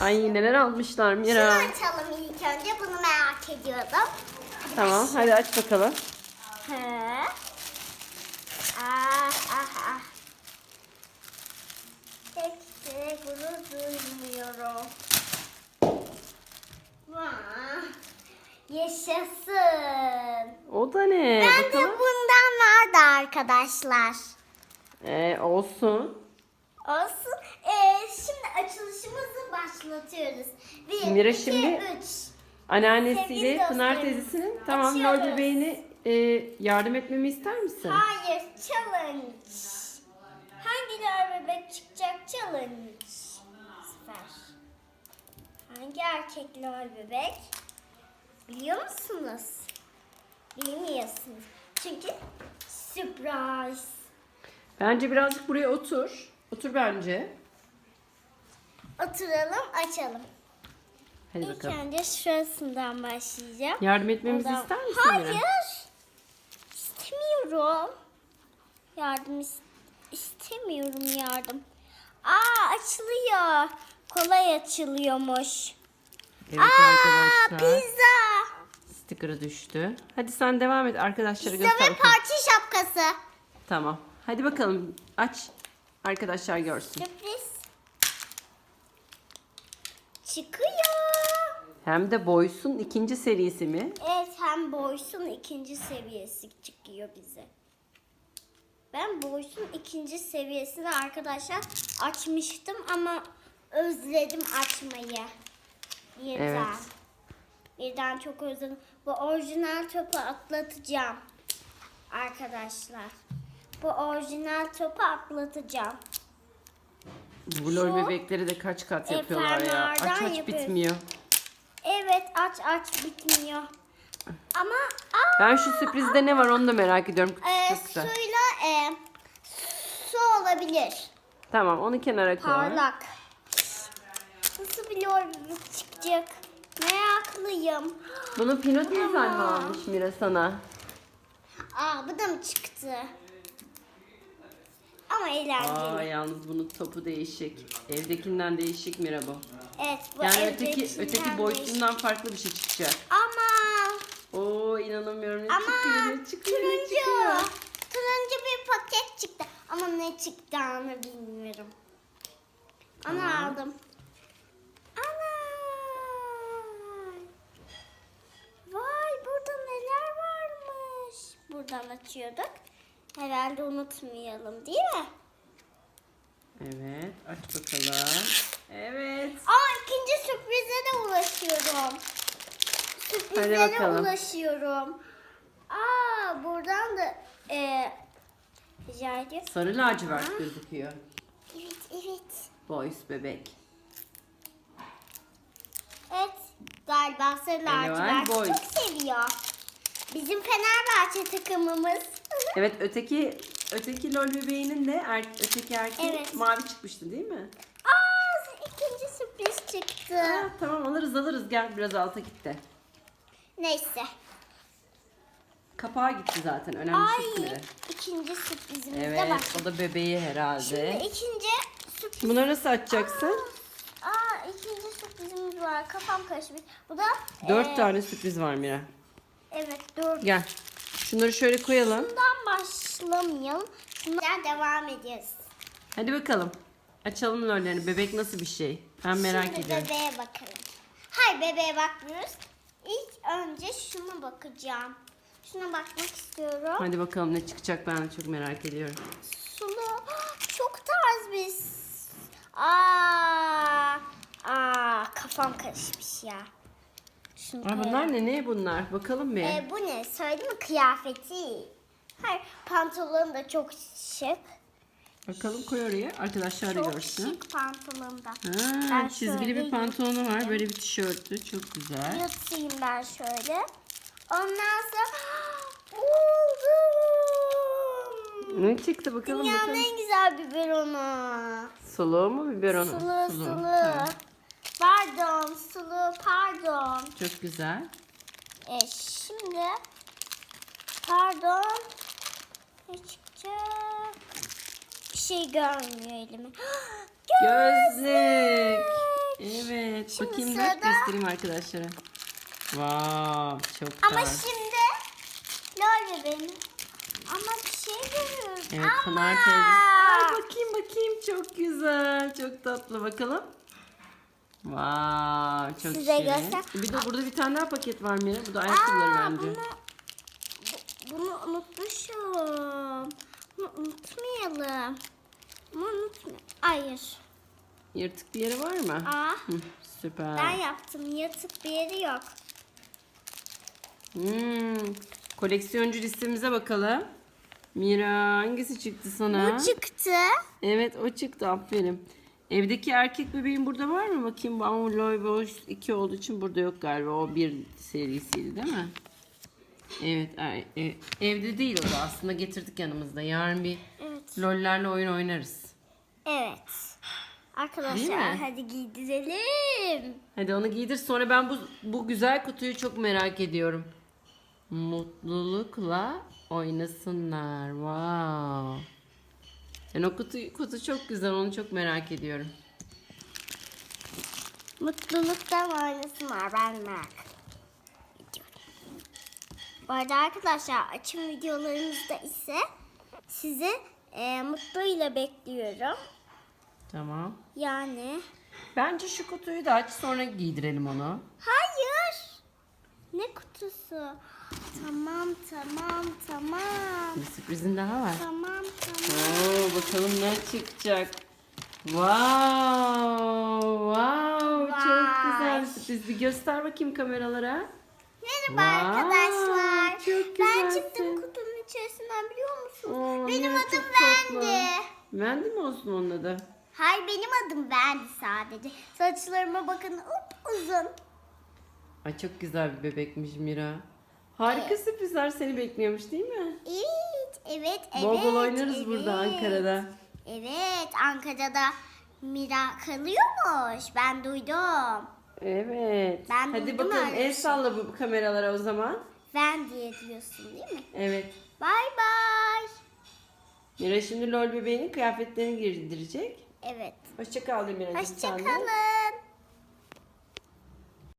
Ay neler almışlar Şunu Mira. açalım ilk önce. Bunu merak ediyordum. Tamam hadi aç bakalım. He. Ah ah ah. Pek de gurur duymuyorum. Vah. Yaşasın. O da ne? Ben de bakalım. bundan vardı arkadaşlar. Ee, olsun. Olsun. Ee, şimdi açılışımızı başlatıyoruz. Bir, Mira iki, şimdi- üç. Anneannesiyle Pınar teyzesinin tamam lol açıyoruz. bebeğini e, yardım etmemi ister misin? Hayır, challenge. Hangi lor bebek çıkacak challenge? Süper. Hangi erkek lor bebek? Biliyor musunuz? Bilmiyorsunuz. Çünkü surprise. Bence birazcık buraya otur. Otur bence. Oturalım, açalım. Hadi İlk bakalım. önce şurasından başlayacağım. Yardım etmemizi Ondan- ister misin Hayır. Mira? İstemiyorum. Yardım is- istemiyorum yardım. Aa açılıyor. Kolay açılıyormuş. Evet Aa arkadaşlar. pizza. Sticker'ı düştü. Hadi sen devam et arkadaşlara Pizza göster ve bakalım. parti şapkası. Tamam. Hadi bakalım aç. Arkadaşlar görsün. Sürpriz. Çıkıyor. Hem de Boys'un ikinci serisi mi? Evet hem Boys'un ikinci seviyesi çıkıyor bize. Ben Boys'un ikinci seviyesini arkadaşlar açmıştım ama özledim açmayı. Birden. Evet. Birden çok özledim. Bu orijinal topu atlatacağım. Arkadaşlar. Bu orijinal topu atlatacağım. Bu lol Şu bebekleri de kaç kat yapıyorlar ya. Aç aç yapıyoruz. bitmiyor. Evet aç aç bitmiyor. Ama aa, Ben şu sürprizde ne var onu da merak ediyorum. Ee, Çok güzel. suyla e, su olabilir. Tamım onu kenara koy. Parlak. Nasıl biliyor bu çıkacak? Meraklıyım. Bunu Pino teyzen mi almış Mira sana? Aa bu da mı çıktı? Ama eğlenceli. Aa yalnız bunun topu değişik. Evdekinden değişik Mira bu. Evet bu Yani öteki evdekinden öteki değişik. boyutundan farklı bir şey çıkacak. Ama Oo inanamıyorum ne ama çıkıyor ne çıkıyor ne turuncu. çıkıyor. Turuncu bir paket çıktı. Ama ne çıktığını bilmiyorum. Onu Tamam. aldım. Ana! Vay burada neler varmış. Buradan açıyorduk. Herhalde unutmayalım değil mi? Evet aç bakalım. Evet. Aa ikinci sürprize de ulaşıyorum. Hadi Sürprizlere bakalım. ulaşıyorum. Aa buradan da e, rica ediyorum. Sarı lacivert gözüküyor. Evet evet. Boys bebek. Evet galiba sarı lacivert boy. çok seviyor. Bizim Fenerbahçe takımımız. Evet öteki öteki lol bebeğinin de er, öteki erkeği Evet. mavi çıkmıştı değil mi? Aa ikinci sürpriz çıktı. Ha, tamam alırız alırız gel biraz alta gitti. Neyse. Kapağı gitti zaten önemli Ay sürprizleri. ikinci sürprizimiz de Evet var. o da bebeği herhalde. Şimdi ikinci sürpriz. Bunları nasıl açacaksın? Aa ikinci sürprizimiz var. Kafam karışmış. Bu da Dört e, tane sürpriz var Mira. Evet dört. Gel. Şunları şöyle koyalım. Bundan başlamayalım. Bundan devam edeceğiz. Hadi bakalım. Açalım lollerini. Bebek nasıl bir şey? Ben merak Şimdi ediyorum. bebeğe bakalım. Hayır bebeğe bakmıyoruz. İlk önce şuna bakacağım. Şuna bakmak istiyorum. Hadi bakalım ne çıkacak ben de çok merak ediyorum. Sulu. Çok tarz bir. Aa, aa kafam karışmış ya. Şunu Aa, bunlar ne? Ne bunlar? Bakalım bir. Ee, bu ne? Söyledi mi kıyafeti? Hayır pantolon da çok şık. Bakalım koy oraya. Arkadaşlar da Çok görsün. şık pantolon da. Ha, Ben çizgili şöyle bir pantolonu var. Böyle bir tişörtü. Çok güzel. Yatayım ben şöyle. Ondan sonra buldum. Ne çıktı bakalım Dünyanın bakalım. en güzel biberonu. Sulu mu biberon? Sulu sulu. Ha, Pardon sulu pardon. çok güzel. E şimdi pardon ne çıkacak? Bir şey görmüyor elime. Gözlük. Evet. Şimdi Bakayım da sırada- göstereyim arkadaşlara. Wow, çok Ama güzel. şimdi lol bebeğim. Ama bir şey görüyorum. Evet, Ama. Pınar teyze. Ay bakayım bakayım çok güzel. Çok tatlı bakalım. Wow, çok Size şirin. göster- Bir de burada bir tane daha paket var Mira. Bu da ayakkabıları Aa, bence. Bunu, bu- bunu unutmuşum. Bunu unutmayalım. Bunu unutmayalım. Hayır. Yırtık bir yeri var mı? Aa, Hı, süper. ben yaptım. Yatık bir yeri yok. Hmm, koleksiyoncu listemize bakalım. Mira hangisi çıktı sana? Bu çıktı. Evet o çıktı aferin. Evdeki erkek bebeğin burada var mı? Bakayım ama Loy Boş 2 olduğu için burada yok galiba. O bir serisiydi değil mi? Evet ay- e, evde değil o da aslında getirdik yanımızda. Yarın bir Evet. lollerle oyun oynarız. Evet. Arkadaşlar hadi giydirelim. Hadi onu giydir sonra ben bu, bu güzel kutuyu çok merak ediyorum. Mutlulukla oynasınlar. Wow. Sen o kutu, kutu çok güzel onu çok merak ediyorum. Mutluluktan oynasın var ben merak. Bu arada arkadaşlar açım videolarımızda ise sizi e, mutlu ile bekliyorum. Tamam. Yani Bence şu kutuyu da aç sonra giydirelim onu. hayır. Ne kutusu? Tamam tamam tamam. Bir sürprizin daha var. Tamam tamam. Oo, bakalım ne çıkacak. Wow, wow, çok Vay. güzel sürpriz. Bir göster bakayım kameralara. Merhaba Vay, arkadaşlar. çok ben güzelsin. çıktım kutunun içerisinden biliyor musun? Oo, benim Mira, adım çok tatlı. Vendi. Mi olsun onun adı? Hayır benim adım Vendi sadece. Saçlarıma bakın uzun. Ay çok güzel bir bebekmiş Mira. Harika sürprizler seni bekliyormuş değil mi? Evet, evet, evet. bol bol oynarız evet. burada Ankara'da. Evet, Ankara'da Mira kalıyormuş. Ben duydum. Evet. Ben Hadi duydum bakalım el şey. salla bu kameralara o zaman. Ven diye diyorsun değil mi? Evet. Bay bay. Mira şimdi lol bebeğinin kıyafetlerini giydirecek. Evet. Hoşça kal Demiracığım sen de. Hoşçakalın.